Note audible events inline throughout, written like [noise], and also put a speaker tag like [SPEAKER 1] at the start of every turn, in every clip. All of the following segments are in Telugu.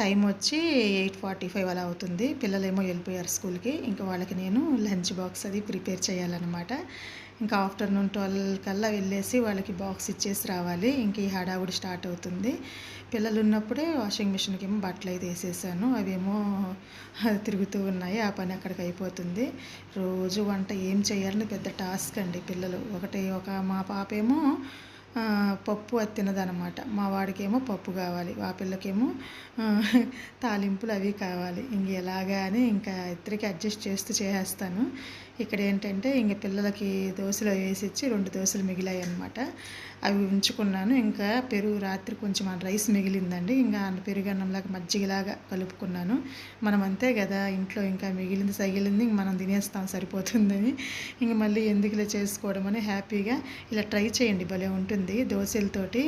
[SPEAKER 1] టైం వచ్చి ఎయిట్ ఫార్టీ ఫైవ్ అలా అవుతుంది. పిల్లలేమో వెళ్ళిపోయారు స్కూల్కి. ఇంకా వాళ్ళకి నేను లంచ్ బాక్స్ అది ప్రిపేర్ చేయాలన్నమాట. ఇంకా ఆఫ్టర్నూన్ ట్వెల్వ్ కల్లా వెళ్ళేసి వాళ్ళకి బాక్స్ ఇచ్చేసి రావాలి. ఇంక ఈ హడావుడి స్టార్ట్ అవుతుంది. పిల్లలు ఉన్నప్పుడే వాషింగ్ మిషన్కి ఏమో బట్టలు అయితే వేసేసాను. అవేమో తిరుగుతూ ఉన్నాయి. ఆ పని అక్కడికి అయిపోతుంది. రోజు వంట ఏం చేయాలని పెద్ద టాస్క్ అండి పిల్లలు. ఒకటి ఒక మా పాప ఏమో పప్పు అది తినదనమాట. మా వాడికేమో పప్పు కావాలి ఆ పిల్లకేమో తాలింపులు అవి కావాలి. ఇంక ఎలాగా అని ఇంకా ఇద్దరికి అడ్జస్ట్ చేస్తూ చేసేస్తాను. ఇక్కడ ఏంటంటే ఇంక పిల్లలకి దోశలు వేసి ఇచ్చి రెండు దోశలు మిగిలాయి అనమాట అవి ఉంచుకున్నాను. ఇంకా పెరుగు రాత్రి కొంచెం రైస్ మిగిలిందండి. ఇంకా పెరుగు అన్నంలాగా మజ్జిగలాగా కలుపుకున్నాను. మనం అంతే కదా ఇంట్లో ఇంకా మిగిలింది సగిలింది ఇంక మనం తినేస్తాం సరిపోతుందని. ఇంక మళ్ళీ ఎందుకులే చేసుకోవడం అని హ్యాపీగా ఇలా ట్రై చేయండి భలే ఉంటుంది దోశలతోటి.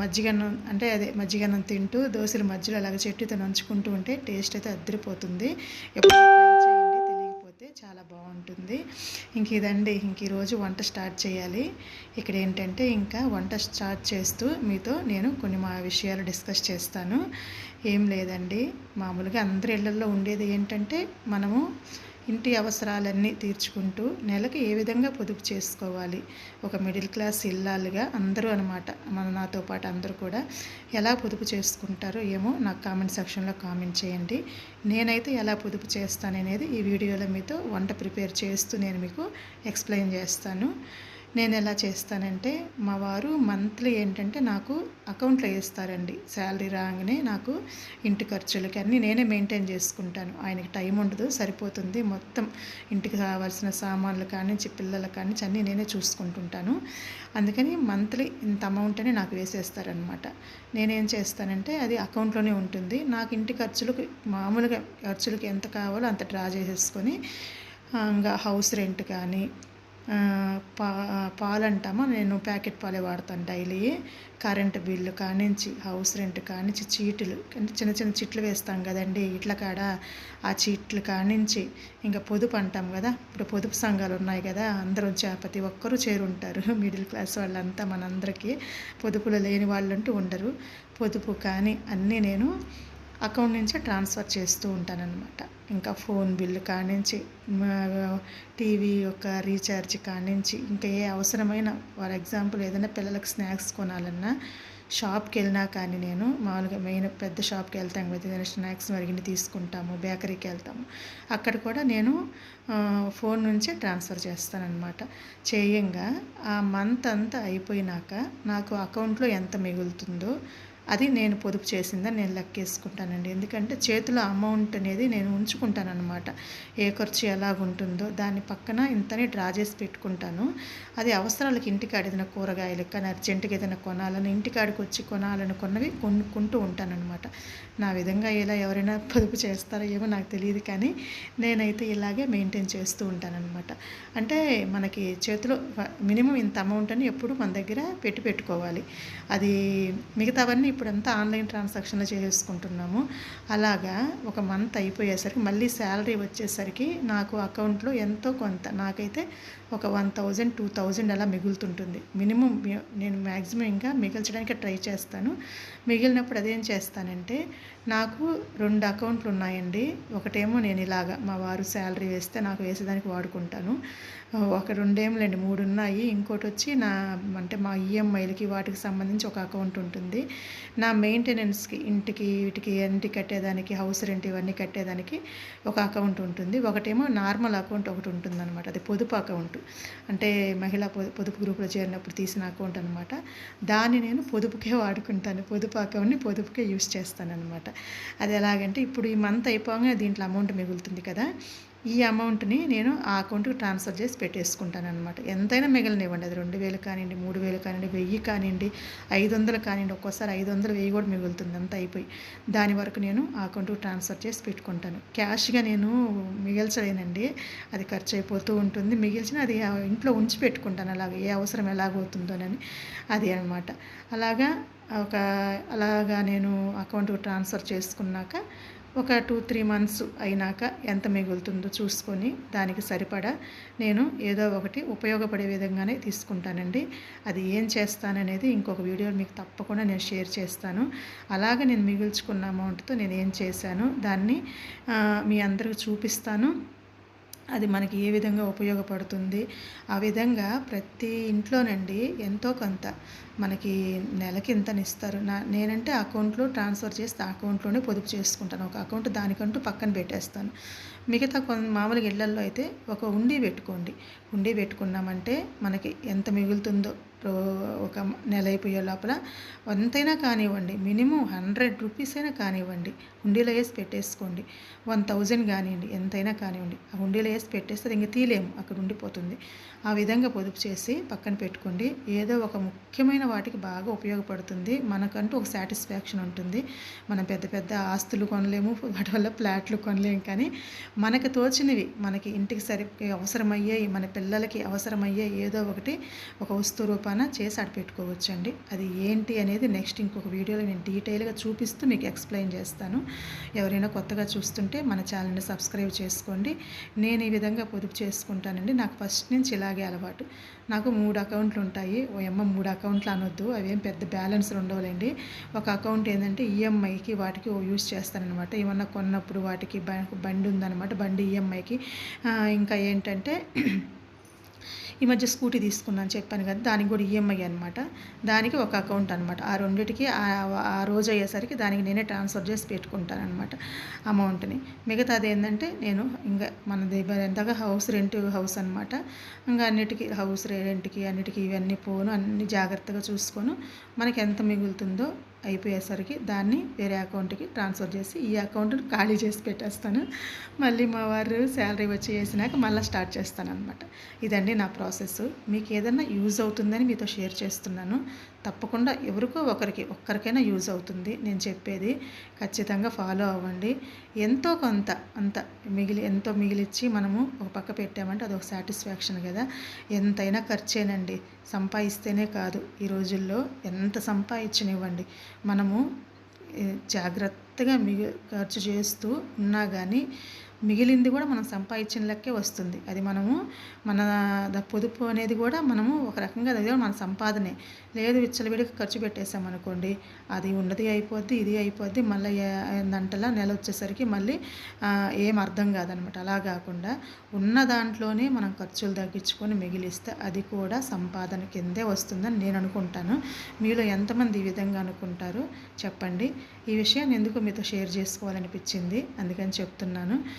[SPEAKER 1] మజ్జిగన్నం అంటే అదే మజ్జిగన్నం తింటూ దోశల మధ్యలో అలాగ చెట్టుతో నంచుకుంటూ ఉంటే టేస్ట్ అయితే అద్దరిపోతుంది. ఎప్పుడు చాలా బాగుంటుంది. ఇంక ఇదండి ఇంక ఈరోజు వంట స్టార్ట్ చేయాలి. ఇక్కడ ఏంటంటే ఇంకా వంట స్టార్ట్ చేస్తూ మీతో నేను కొన్ని మా విషయాలు డిస్కస్ చేస్తాను. ఏం లేదండి మామూలుగా అందరి ఇళ్ళలో ఉండేది ఏంటంటే మనము ఇంటి అవసరాలన్నీ తీర్చుకుంటూ నెలకు ఏ విధంగా పొదుపు చేసుకోవాలి? ఒక మిడిల్ క్లాస్ ఇల్లాలుగా అందరూ అనమాట మన నాతో పాటు అందరూ కూడా ఎలా పొదుపు చేసుకుంటారో ఏమో నాకు కామెంట్ సెక్షన్లో కామెంట్ చేయండి. నేనైతే ఎలా పొదుపు చేస్తాననేది ఈ వీడియోలో మీతో వంట ప్రిపేర్ చేస్తూ నేను మీకు ఎక్స్ప్లెయిన్ చేస్తాను. నేను ఎలా చేస్తానంటే మా వారు మంత్లీ ఏంటంటే నాకు అకౌంట్లో వేస్తారండి. శాలరీ రాగానే నాకు ఇంటి ఖర్చులకి అన్నీ నేనే మెయింటైన్ చేసుకుంటాను. ఆయనకి టైం ఉండదు సరిపోతుంది. మొత్తం ఇంటికి కావాల్సిన సామాన్లు కానీ పిల్లలు కానీ అన్నీ నేనే చూసుకుంటుంటాను. అందుకని మంత్లీ ఇంత అమౌంట్ అని నాకు వేసేస్తారనమాట నేనేం చేస్తానంటే అది అకౌంట్లోనే ఉంటుంది. నాకు ఇంటి ఖర్చులకు మామూలుగా ఖర్చులకు ఎంత కావాలో అంత డ్రా చేసేసుకొని ఇంకా హౌస్ రెంట్ కానీ పా పాలంటామా? నేను ప్యాకెట్ పాలే వాడతాను డైలీ. కరెంటు బిల్లు కానించి హౌస్ రెంట్ కానించి చీటులు. అంటే చిన్న చిన్న చిట్లు వేస్తాం కదండి ఇట్ల కాడ ఆ చీట్లు కానించి. ఇంకా పొదుపు అంటాం కదా ఇప్పుడు పొదుపు సంఘాలు ఉన్నాయి కదా అందరూ ప్రతి ఒక్కరూ చేరుంటారు. [laughs] మిడిల్ క్లాస్ వాళ్ళంతా మనందరికీ పొదుపులు లేని వాళ్ళంటూ ఉండరు. పొదుపు కానీ అన్నీ నేను అకౌంట్ నుంచే ట్రాన్స్ఫర్ చేస్తూ ఉంటానన్నమాట. ఇంకా ఫోన్ బిల్లు కానించి టీవీ యొక్క రీఛార్జ్ కానించి ఇంకా ఏ అవసరమైన ఫర్ ఎగ్జాంపుల్ ఏదైనా పిల్లలకు స్నాక్స్ కొనాలన్నా షాప్కి వెళ్ళినా కానీ నేను మామూలుగా మెయిన్ పెద్ద షాప్కి వెళ్తాం కదా ఏదైనా స్నాక్స్ మరిగిన తీసుకుంటాము బేకరీకి వెళ్తాము. అక్కడ కూడా నేను ఫోన్ నుంచే ట్రాన్స్ఫర్ చేస్తానన్నమాట. చేయంగా ఆ మంత్ అంతా అయిపోయినాక నాకు అకౌంట్లో ఎంత మిగులుతుందో అది నేను పొదుపు చేసిందని నేను లెక్కేసుకుంటానండి. ఎందుకంటే చేతిలో అమౌంట్ అనేది నేను ఉంచుకుంటాను అనమాట ఏ ఖర్చు ఎలాగుంటుందో దాని పక్కన ఇంతనే డ్రా చేసి పెట్టుకుంటాను. అది అవసరాలకు ఇంటికాడ ఏదైనా కూరగాయలు కానీ అర్జెంటుగా ఏదైనా కొనాలని ఇంటికాడికి వచ్చి కొనాలని కొన్నవి కొనుక్కుంటూ ఉంటానన్నమాట. నా విధంగా ఇలా ఎవరైనా పొదుపు చేస్తారో ఏమో నాకు తెలియదు కానీ నేనైతే ఇలాగే మెయింటైన్ చేస్తూ ఉంటానన్నమాట. అంటే మనకి చేతిలో మినిమం ఇంత అమౌంట్ అని ఎప్పుడు మన దగ్గర పెట్టి పెట్టుకోవాలి. అది మిగతావన్నీ ఇప్పుడంతా ఆన్లైన్ ట్రాన్సాక్షన్లో చేసుకుంటున్నాము అలాగా ఒక మంత్ అయిపోయేసరికి మళ్ళీ శాలరీ వచ్చేసరికి నాకు అకౌంట్లో ఎంతో కొంత నాకైతే ఒక వన్ థౌజండ్ టూ థౌజండ్ అలా మిగులుతుంటుంది. మినిమం నేను మ్యాక్సిమం ఇంకా మిగిల్చడానికి ట్రై చేస్తాను. మిగిలినప్పుడు అదేం చేస్తానంటే నాకు రెండు అకౌంట్లు ఉన్నాయండి. ఒకటేమో నేను ఇలాగా మా వారు శాలరీ వేస్తే నాకు వేసేదానికి వాడుకుంటాను. ఒక రెండేములండి మూడు ఉన్నాయి ఇంకోటి వచ్చి నా అంటే మా ఈఎంఐలకి వాటికి సంబంధించి ఒక అకౌంట్ ఉంటుంది. నా మెయింటెనెన్స్కి ఇంటికి వీటికి ఇంటి కట్టేదానికి హౌస్ రెంట్ ఇవన్నీ కట్టేదానికి ఒక అకౌంట్ ఉంటుంది. ఒకటేమో నార్మల్ అకౌంట్ ఒకటి ఉంటుంది అనమాట అది పొదుపు అకౌంట్. అంటే మహిళా పొదుపు గ్రూప్లో చేరినప్పుడు తీసిన అకౌంట్ అనమాట దాన్ని నేను పొదుపుకే వాడుకుంటాను. పొదుపు అకౌంట్ని పొదుపుకే యూస్ చేస్తాను అనమాట అది ఎలాగంటే ఇప్పుడు ఈ మంత్ అయిపోగానే దీంట్లో అమౌంట్ మిగులుతుంది కదా. ఈ అమౌంట్ని నేను ఆ అకౌంట్కి ట్రాన్స్ఫర్ చేసి పెట్టేసుకుంటాను అనమాట ఎంతైనా మిగిలినివ్వండి. అది రెండు వేలు కానివ్వండి మూడు వేలు కానివ్వండి వెయ్యి కానివ్వండి ఐదు వందలు కానివ్వండి ఒక్కోసారి ఐదు వందలు వెయ్యి కూడా మిగులుతుంది. అంత అయిపోయి దాని వరకు నేను ఆ అకౌంట్కి ట్రాన్స్ఫర్ చేసి పెట్టుకుంటాను. క్యాష్గా నేను మిగిల్చలేనండి. అది ఖర్చు అయిపోతూ ఉంటుంది. మిగిల్చిన అది ఇంట్లో ఉంచి పెట్టుకుంటాను. అలాగే ఏ అవసరం ఎలాగవుతుందోనని అది అనమాట అలాగా ఒక అలాగా నేను అకౌంట్కి ట్రాన్స్ఫర్ చేసుకున్నాక ఒక టూ త్రీ మంత్స్ అయినాక ఎంత మిగులుతుందో చూసుకొని దానికి సరిపడా నేను ఏదో ఒకటి ఉపయోగపడే విధంగానే తీసుకుంటానండి. అది ఏం చేస్తాననేది ఇంకొక వీడియో మీకు తప్పకుండా నేను షేర్ చేస్తాను. అలాగే నేను మిగుల్చుకున్న అమౌంట్తో నేను ఏం చేశాను దాన్ని మీ అందరికి చూపిస్తాను. అది మనకి ఏ విధంగా ఉపయోగపడుతుంది? ఆ విధంగా ప్రతి ఇంట్లోనండి ఎంతో కొంత మనకి నెలకి ఇంతనిస్తారు నా నేనంటే అకౌంట్లో ట్రాన్స్ఫర్ చేస్తే అకౌంట్లోనే పొదుపు చేసుకుంటాను. ఒక అకౌంట్ దానికంటూ పక్కన పెట్టేస్తాను. మిగతా కొన్ని మామూలుగా ఇళ్ళల్లో అయితే ఒక ఉండి పెట్టుకోండి. ఉండి పెట్టుకున్నామంటే మనకి ఎంత మిగులుతుందో ఒక నెల అయిపోయే లోపల ఎంతైనా కానివ్వండి మినిమం హండ్రెడ్ రూపీస్ అయినా కానివ్వండి హుండీలో వేసి పెట్టేసుకోండి. వన్ థౌజండ్ కానివ్వండి ఎంతైనా కానివ్వండి. ఆ హుండీలో వేసి పెట్టేస్తే ఇంక తీలేము అక్కడ ఉండిపోతుంది. ఆ విధంగా పొదుపు చేసి పక్కన పెట్టుకోండి. ఏదో ఒక ముఖ్యమైన వాటికి బాగా ఉపయోగపడుతుంది. మనకంటూ ఒక సాటిస్ఫాక్షన్ ఉంటుంది. మనం పెద్ద పెద్ద ఆస్తులు కొనలేము వాటి వల్ల ఫ్లాట్లు కొనలేము. కానీ మనకి తోచినవి మనకి ఇంటికి సరి అవసరమయ్యాయి మన పిల్లలకి అవసరమయ్యే ఏదో ఒకటి ఒక వస్తువు రూపాన చేసి అటు పెట్టుకోవచ్చండి. అది ఏంటి అనేది నెక్స్ట్ ఇంకొక వీడియోలో నేను డీటెయిల్గా చూపిస్తూ మీకు ఎక్స్ప్లెయిన్ చేస్తాను. ఎవరైనా కొత్తగా చూస్తుంటే మన ఛానల్ని సబ్స్క్రైబ్ చేసుకోండి. నేను ఈ విధంగా పొదుపు చేసుకుంటానండి. నాకు ఫస్ట్ నుంచి ఇలాగే అలవాటు. నాకు మూడు అకౌంట్లు ఉంటాయి. ఓ అమ్మ మూడు అకౌంట్లు అనొద్దు. అవేం పెద్ద బ్యాలెన్స్ ఉండవులేండి. ఒక అకౌంట్ ఏంటంటే ఈఎంఐకి వాటికి యూస్ చేస్తానమాట ఏమన్నా కొన్నప్పుడు వాటికి బండి ఉందన్నమాట. బండి ఈఎంఐకి. ఇంకా ఏంటంటే ఈ మధ్య స్కూటీ తీసుకున్నాను చెప్పాను కదా దానికి కూడా ఈఎంఐ అనమాట దానికి ఒక అకౌంట్ అనమాట ఆ రెండింటికి ఆ రోజు అయ్యేసరికి దానికి నేనే ట్రాన్స్ఫర్ చేసి పెట్టుకుంటాను అనమాట అమౌంట్ని. మిగతాది ఏంటంటే నేను ఇంకా మన దగ్గర ఎంతగా హౌస్ రెంట్ హౌస్ అనమాట ఇంకా అన్నిటికీ హౌస్ రెంట్కి అన్నిటికీ ఇవన్నీ పోను అన్ని జాగ్రత్తగా చూసుకొని మనకి ఎంత మిగులుతుందో అయిపోయేసరికి దాన్ని వేరే అకౌంట్కి ట్రాన్స్ఫర్ చేసి ఈ అకౌంట్ని ఖాళీ చేసి పెట్టేస్తాను. మళ్ళీ మా వారు శాలరీ వచ్చి వేసినాక మళ్ళీ స్టార్ట్ చేస్తాను అనమాట ఇదండి నా ప్రాసెస్ మీకు ఏదన్నా యూజ్ అవుతుందని మీతో షేర్ చేస్తున్నాను. తప్పకుండా ఎవరికో ఒకరికి ఒక్కరికైనా యూజ్ అవుతుంది. నేను చెప్పేది ఖచ్చితంగా ఫాలో అవ్వండి. ఎంతో కొంత అంత మిగిలి ఎంతో మిగిలిచ్చి మనము ఒక పక్క పెట్టామంటే అదొక సాటిస్ఫాక్షన్ కదా. ఎంతైనా ఖర్చేనండి. సంపాదిస్తేనే కాదు. ఈ రోజుల్లో ఎంత సంపాదించనివ్వండి. మనము జాగ్రత్తగా మిగి ఖర్చు చేస్తూ ఉన్నా కానీ మిగిలింది కూడా మనం సంపాదించిన లెక్కే వస్తుంది. అది మనము మన పొదుపు అనేది కూడా మనము ఒక రకంగా అది మన సంపాదనే. లేదు విచ్చలవిడికి ఖర్చు పెట్టేసామనుకోండి అది ఉన్నది అయిపోద్ది ఇది అయిపోద్ది మళ్ళీ దంటలా నెల వచ్చేసరికి మళ్ళీ ఏం అర్థం కాదనమాట. అలా కాకుండా ఉన్న దాంట్లోనే మనం ఖర్చులు తగ్గించుకొని మిగిలిస్తే అది కూడా సంపాదన కిందే వస్తుందని నేను అనుకుంటాను. మీలో ఎంతమంది ఈ విధంగా అనుకుంటారు? చెప్పండి. ఈ విషయాన్ని ఎందుకు మీతో షేర్ చేసుకోవాలనిపించింది? అందుకని చెప్తున్నాను.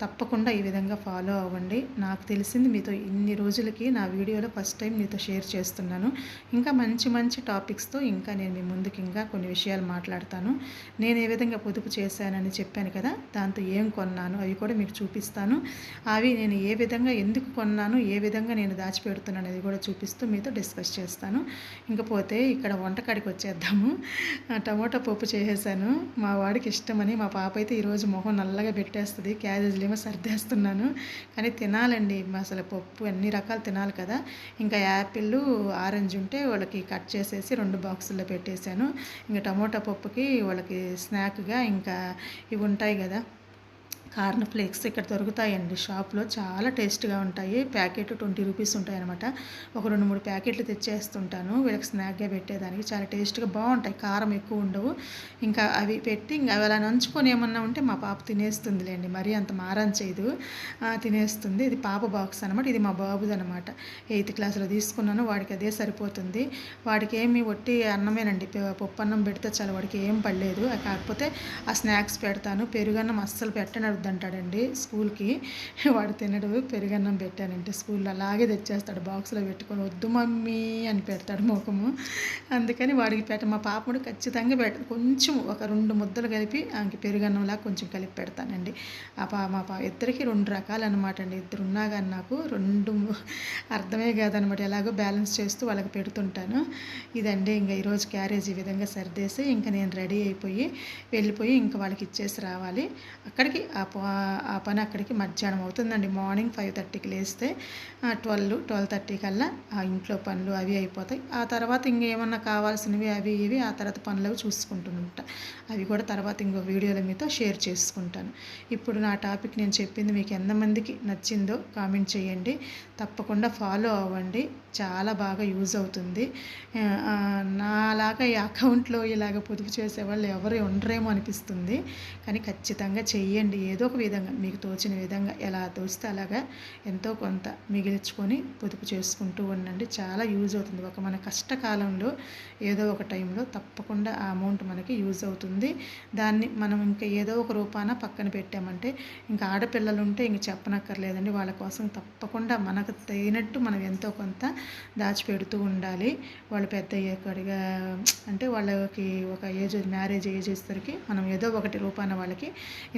[SPEAKER 1] తప్పకుండా ఈ విధంగా ఫాలో అవ్వండి. నాకు తెలిసింది మీతో ఇన్ని రోజులకి నా వీడియోలో ఫస్ట్ టైం మీతో షేర్ చేస్తున్నాను. ఇంకా మంచి మంచి టాపిక్స్తో ఇంకా నేను మీ ముందుకు ఇంకా కొన్ని విషయాలు మాట్లాడతాను. నేను ఏ విధంగా పొదుపు చేశానని చెప్పాను కదా దాంతో ఏం కొన్నాను అవి కూడా మీకు చూపిస్తాను. అవి నేను ఏ విధంగా ఎందుకు కొన్నాను ఏ విధంగా నేను దాచిపెడుతున్నాను అనేది కూడా చూపిస్తూ మీతో డిస్కస్ చేస్తాను. ఇంకపోతే ఇక్కడ వంటకాడికి వచ్చేద్దాము. టమోటా పప్పు చేసేసాను. మా వాడికి ఇష్టమని మా పాప అయితే ఈరోజు మొహం నల్లగా పెట్టేస్తుంది. క్యారేజ్ ఏమో సర్దేస్తున్నాను. కానీ తినాలండి. అసలు పప్పు అన్ని రకాలు తినాలి కదా. ఇంకా యాపిల్ ఆరెంజ్ ఉంటే వాళ్ళకి కట్ చేసేసి రెండు బాక్సుల్లో పెట్టేశాను. ఇంకా టమోటా పప్పుకి వాళ్ళకి స్నాక్గా ఇంకా ఇవి ఉంటాయి కదా. కార్న్ ఫ్లేక్స్ ఇక్కడ దొరుకుతాయండి. షాప్లో చాలా టేస్ట్గా ఉంటాయి. ప్యాకెట్ ట్వంటీ రూపీస్ ఉంటాయి అనమాట ఒక రెండు మూడు ప్యాకెట్లు తెచ్చేస్తుంటాను. వీళ్ళకి స్నాక్గా పెట్టేదానికి చాలా టేస్ట్గా బాగుంటాయి. కారం ఎక్కువ ఉండవు. ఇంకా అవి పెట్టి ఇంకా అవి అలా నంచుకొని ఏమన్నా ఉంటే మా పాప తినేస్తుందిలేండి. మరీ అంత మారం చేయదు. తినేస్తుంది. ఇది పాప బాక్స్ అనమాట ఇది మా బాబుది అనమాట ఎయిత్ క్లాస్లో తీసుకున్నాను. వాడికి అదే సరిపోతుంది. వాడికి ఏమి ఒట్టి అన్నమేనండి. పప్పు అన్నం పెడితే చాలా వాడికి ఏం పడలేదు. కాకపోతే ఆ స్నాక్స్ పెడతాను. పెరుగన్నం అస్సలు పెట్టను వద్దంటాడండి స్కూల్కి. వాడు తినడు పెరుగన్నం పెట్టానంటే స్కూల్లో అలాగే తెచ్చేస్తాడు బాక్స్లో పెట్టుకొని వద్దు మమ్మీ అని పెడతాడు ముఖము. అందుకని వాడికి పెట్ట మా పాపడు ఖచ్చితంగా పెడ కొంచెం ఒక రెండు ముద్దలు కలిపి ఆమెకి పెరుగన్నంలా కొంచెం కలిపి పెడతానండి. ఆ పా మా పా ఇద్దరికి రెండు రకాలు అనమాట అండి. ఇద్దరు ఉన్నా కానీ నాకు రెండు అర్థమే కాదనమాట ఎలాగో బ్యాలెన్స్ చేస్తూ వాళ్ళకి పెడుతుంటాను. ఇదండి ఇంకా ఈరోజు క్యారేజ్ ఈ విధంగా సర్దేసి ఇంకా నేను రెడీ అయిపోయి వెళ్ళిపోయి ఇంకా వాళ్ళకి ఇచ్చేసి రావాలి. అక్కడికి ఆ ఆ పని అక్కడికి మధ్యాహ్నం అవుతుందండి. మార్నింగ్ ఫైవ్ థర్టీకి లేస్తే ట్వెల్వ్ ట్వెల్వ్ థర్టీ కల్లా ఆ ఇంట్లో పనులు అవి అయిపోతాయి. ఆ తర్వాత ఇంకేమన్నా కావాల్సినవి అవి ఇవి ఆ తర్వాత పనులు అవి చూసుకుంటుంటా. అవి కూడా తర్వాత ఇంకో వీడియోలో మీతో షేర్ చేసుకుంటాను. ఇప్పుడు నా టాపిక్ నేను చెప్పింది మీకు ఎంతమందికి నచ్చిందో కామెంట్ చేయండి. తప్పకుండా ఫాలో అవ్వండి. చాలా బాగా యూజ్ అవుతుంది. నాలాగా ఈ అకౌంట్లో ఇలాగ పొదుపు చేసేవాళ్ళు ఎవరు ఉండరేమో అనిపిస్తుంది. కానీ ఖచ్చితంగా చెయ్యండి. ఏదో ఒక విధంగా మీకు తోచిన విధంగా ఎలా తోస్తే అలాగా ఎంతో కొంత మిగిల్చుకొని పొదుపు చేసుకుంటూ ఉండండి. చాలా యూజ్ అవుతుంది. ఒక మన కష్టకాలంలో ఏదో ఒక టైంలో తప్పకుండా ఆ అమౌంట్ మనకి యూజ్ అవుతుంది. దాన్ని మనం ఇంకా ఏదో ఒక రూపాన పక్కన పెట్టామంటే ఇంకా ఆడపిల్లలు ఉంటే ఇంక చెప్పనక్కర్లేదండి. వాళ్ళ కోసం తప్పకుండా మనకు తగినట్టు మనం ఎంతో కొంత దాచిపెడుతూ ఉండాలి. వాళ్ళు పెద్ద అయ్యేకాడిగా అంటే వాళ్ళకి ఒక ఏజ్ మ్యారేజ్ ఏజ్ వచ్చేసరికి మనం ఏదో ఒకటి రూపాన వాళ్ళకి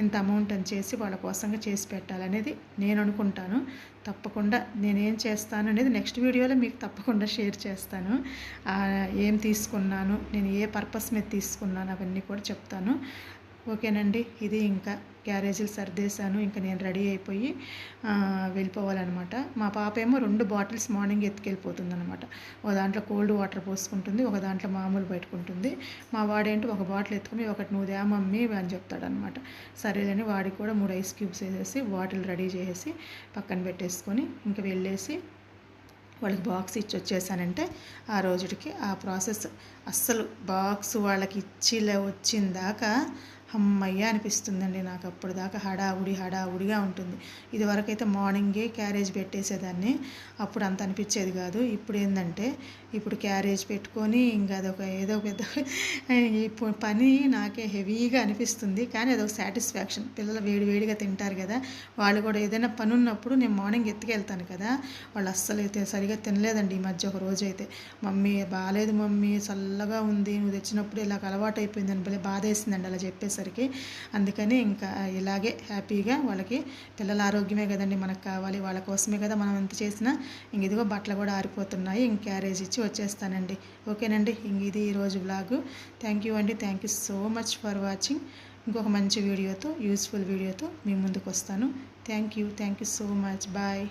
[SPEAKER 1] ఇంత అమౌంట్ అని చేసి వాళ్ళ కోసంగా చేసి పెట్టాలనేది నేను అనుకుంటాను తప్పకుండా నేనేం చేస్తాను అనేది నెక్స్ట్ వీడియోలో మీకు తప్పకుండా షేర్ చేస్తాను. ఏం తీసుకున్నాను నేను ఏ పర్పస్ మీద తీసుకున్నాను అవన్నీ కూడా చెప్తాను. ఓకేనండి. ఇది ఇంకా క్యారేజీలు సర్దేశాను. ఇంకా నేను రెడీ అయిపోయి వెళ్ళిపోవాలన్నమాట. మా పాప ఏమో రెండు బాటిల్స్ మార్నింగ్ ఎత్తుకెళ్ళిపోతుంది అనమాట ఒక దాంట్లో కోల్డ్ వాటర్ పోసుకుంటుంది ఒక దాంట్లో మామూలు పెట్టుకుంటుంది. మా వాడేంటి ఒక బాటిల్ ఎత్తుకుని ఒకటి నువ్వు దే మమ్మీ అని చెప్తాడనమాట సరేలేని వాడికి కూడా మూడు ఐస్ క్యూబ్స్ వేసేసి బాటిల్ రెడీ చేసేసి పక్కన పెట్టేసుకొని ఇంకా వెళ్ళేసి వాళ్ళకి బాక్స్ ఇచ్చి వచ్చేసానంటే ఆ రోజుకి ఆ ప్రాసెస్ అస్సలు బాక్స్ వాళ్ళకి ఇచ్చిలే వచ్చిందాకా అమ్మయ్య అనిపిస్తుందండి నాకు అప్పుడు దాకా హడావుడి హడావుడిగా ఉంటుంది. ఇదివరకైతే మార్నింగే క్యారేజ్ పెట్టేసేదాన్ని. అప్పుడు అంత అనిపించేది కాదు. ఇప్పుడు ఏంటంటే ఇప్పుడు క్యారేజ్ పెట్టుకొని ఇంకా అదొక ఏదో పెద్ద ఇప్పుడు పని నాకే హెవీగా అనిపిస్తుంది. కానీ అదొక సాటిస్ఫాక్షన్. పిల్లలు వేడివేడిగా తింటారు కదా వాళ్ళు కూడా ఏదైనా పని ఉన్నప్పుడు నేను మార్నింగ్ ఎత్తుకెళ్తాను కదా వాళ్ళు అస్సలు అయితే సరిగా తినలేదండి ఈ మధ్య ఒక రోజు అయితే మమ్మీ బాగాలేదు మమ్మీ చల్లగా ఉంది నువ్వు తెచ్చినప్పుడు ఇలా అలవాటు అయిపోయిందని భలే బాధ వేసిందండి అలా చెప్పేసరికి. అందుకని ఇంకా ఇలాగే హ్యాపీగా వాళ్ళకి పిల్లల ఆరోగ్యమే కదండి మనకు కావాలి. వాళ్ళ కోసమే కదా మనం ఎంత చేసినా. ఇంక ఇదిగో బట్టలు కూడా ఆరిపోతున్నాయి ఇంక క్యారేజ్ ఇచ్చి ఇచ్చి వచ్చేస్తానండి. ఓకేనండి? ఇంక ఇది ఈరోజు బ్లాగు థ్యాంక్ యూ అండి. Thank you so much for watching ఇంకొక మంచి వీడియోతో యూస్ఫుల్ వీడియోతో మీ ముందుకు వస్తాను thank you thank you so much bye